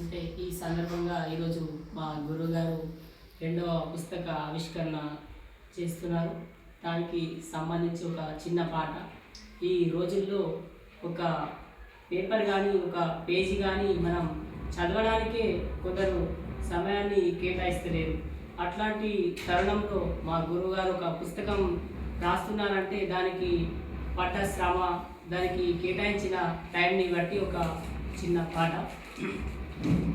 అంటే ఈ సందర్భంగా ఈరోజు మా గురువుగారు రెండవ పుస్తక ఆవిష్కరణ చేస్తున్నారు. దానికి సంబంధించి ఒక చిన్న పాట. ఈ రోజుల్లో ఒక పేపర్ కానీ ఒక పేజీ కానీ మనం చదవడానికే కొందరు సమయాన్ని కేటాయిస్తలేరు. అట్లాంటి తరుణంలో మా గురువుగారు ఒక పుస్తకం రాస్తున్నారంటే దానికి పట్ట శ్రమ దానికి కేటాయించిన టైంని బట్టి ఒక చిన్న పాట.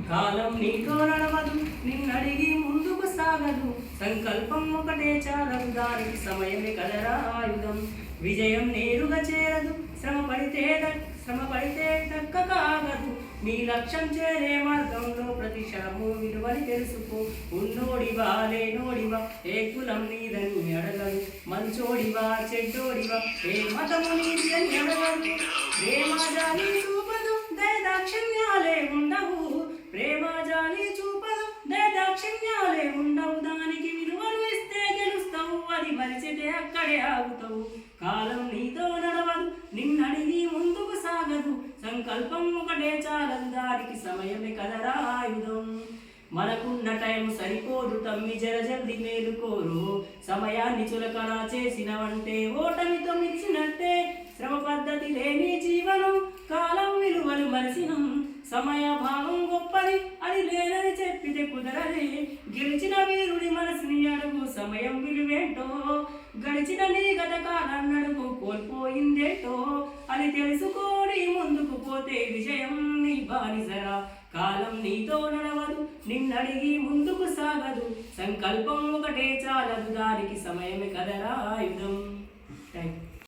కాలం నీతో నడవదు నిన్నడిగి ముందుకు సాగదు. సంకల్పం ఒకటే చాలదు దానికి సమయమే కదరా ఆయుధం. విజయం నేరుగా చేరదు శ్రమ పడితే శ్రమ పడితే దక్క కాగదు. నీ లక్ష్యం చేరే మార్గంలో ప్రతి క్షణము విలువని తెలుసుకో. ఉన్నోడివా లేనోడివా ఏ కులం నీదని అడగదు. మంచోడివా చెడ్డోడివా ఏ మతము నీది అని అడగదు. ఏ జాలి ఆగుతావు. కాలం నీతో నడవదు నిన్నడిగి ముందుకు సాగదు. సంకల్పం ఒకటే చాలదు దానికి సమయమే కదరా ఆయుధం. మనకున్న టైం సరిపోదు తమ్మి జర జల్ది మేలుకోరు సమయాన్ని చులకన చేసినవంటే ఓటమితో మిచ్చినట్టే శ్రమ పద్ధతి లేని జీవనం కాలం విలువలు మరసినం. సమయ భావం గొప్పది అది లేదని చెప్పితే కుదరది. గెలిచిన వీరుడి మనసుని అడుగు సమయం విలువేంటో. గడిచిన నీ గత నడుపు కోల్పోయిందేటో? అని తెలుసుకోని ముందుకు పోతే విజయం నీ బానిసరా కాలం నీతో నడవదు నిన్నడిగి ముందుకు సాగదు. సంకల్పం ఒకటే చాలదు దానికి సమయమే కదరా ఆయుధం థ్యాంక్ యూ